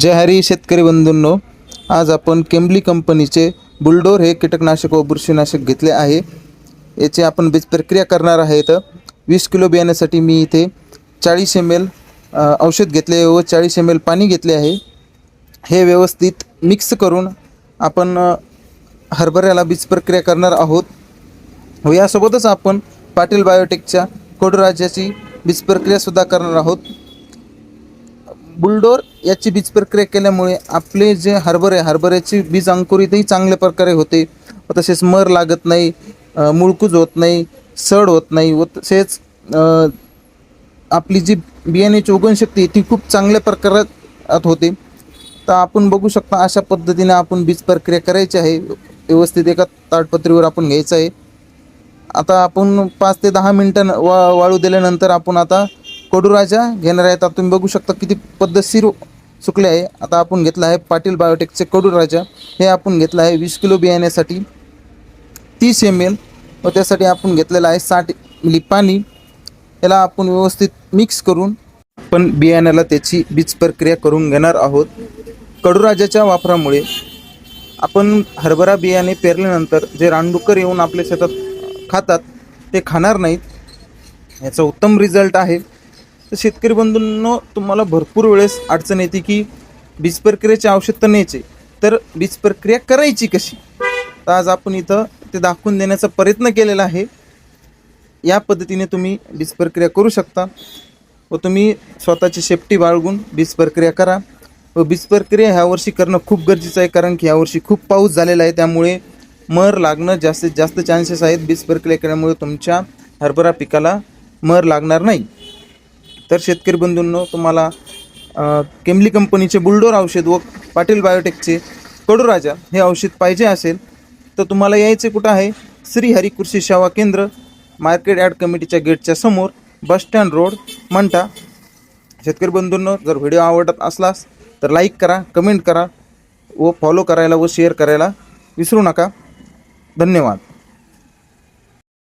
जय हरी शेतकरी बंधूंनो आज आपण केम्बली कंपनीचे बुलडोर हे कीटकनाशक व बुरशीनाशक घेतले आहे. याची आपण बीज प्रक्रिया करणार आहेत. वीस किलो बियाण्यासाठी मी इथे चाळीस एम एल औषध घेतले व चाळीस एम एल पाणी घेतले आहे. हे व्यवस्थित मिक्स करून आपण हरभऱ्याला बीज प्रक्रिया करणार आहोत. व यासोबतच आपण पाटील बायोटेकच्या कोडराजाची बीज प्रक्रियासुद्धा करणार आहोत. बुलडोर याची बीज प्रक्रिया केल्यामुळे आपले जे हरभरे हरभऱ्याची बीज अंकुरितही चांगल्या प्रकारे होते. व तसेच मर लागत नाही मुळकूज होत नाही सड होत नाही व तसेच आपली जी बियाण्याची उगवणशक्ती ती खूप चांगल्या प्रकारात होते. तर आपण बघू शकता अशा पद्धतीने आपण बीज प्रक्रिया करायची आहे. व्यवस्थित एका ताटपत्रीवर आपण घ्यायचं आहे. आता आपण पाच ते दहा मिनटं वा वाळू दिल्यानंतर आपण आता कडूराजा घेणार आहेत. आता तुम्ही बघू शकता किती पद्धतशीर सुकले आहे. आता आपण घेतला आहे पाटील बायोटेकचे कडूराजा हे आपण घेतलं आहे वीस किलो बियाण्यासाठी. तीस एम एल व त्यासाठी आपण घेतलेलं आहे साठ मिली पाणी. याला आपण व्यवस्थित मिक्स करून पण बियाण्याला त्याची बीज प्रक्रिया करून घेणार आहोत. कडूराजाच्या वापरामुळे आपण हरभरा बियाणे पेरल्यानंतर जे रानडुकर येऊन आपल्या शेतात खातात ते खाणार नाहीत. याचा उत्तम रिझल्ट आहे. तर शेतकरी बंधूंनो तुम्हाला भरपूर वेळेस अडचण येते की बीज प्रक्रियेची आवश्यकता न्यायचे. तर बीज प्रक्रिया करायची कशी? तर आज आपण इथं ते दाखवून देण्याचा प्रयत्न केलेला आहे. या पद्धतीने तुम्ही बीज प्रक्रिया करू शकता व तुम्ही स्वतःची सेफ्टी बाळगून बीज प्रक्रिया करा. व बीज प्रक्रिया ह्या वर्षी करणं खूप गरजेचं आहे कारण की ह्यावर्षी खूप पाऊस झालेला आहे. त्यामुळे मर लागणं जास्तीत जास्त चान्सेस आहेत. बीज प्रक्रिया केल्यामुळे तुमच्या हरभरा पिकाला मर लागणार नाही. तर शेतकरी बंधूंनो तुम्हाला केमली कंपनीचे बुलडोर औषध व पाटील बायोटेकचे कडूराजा हे औषध पाहिजे असेल तर तुम्हाला यायचे कुठं आहे? श्रीहरी कृषी सेवा केंद्र मार्केट यार्ड कमिटीच्या गेटच्या समोर बस स्टँड रोड मंटा. शेतकरी बंधूंनो जर व्हिडिओ आवडत असलास तर लाईक करा कमेंट करा व फॉलो करायला व शेअर करायला विसरू नका. धन्यवाद.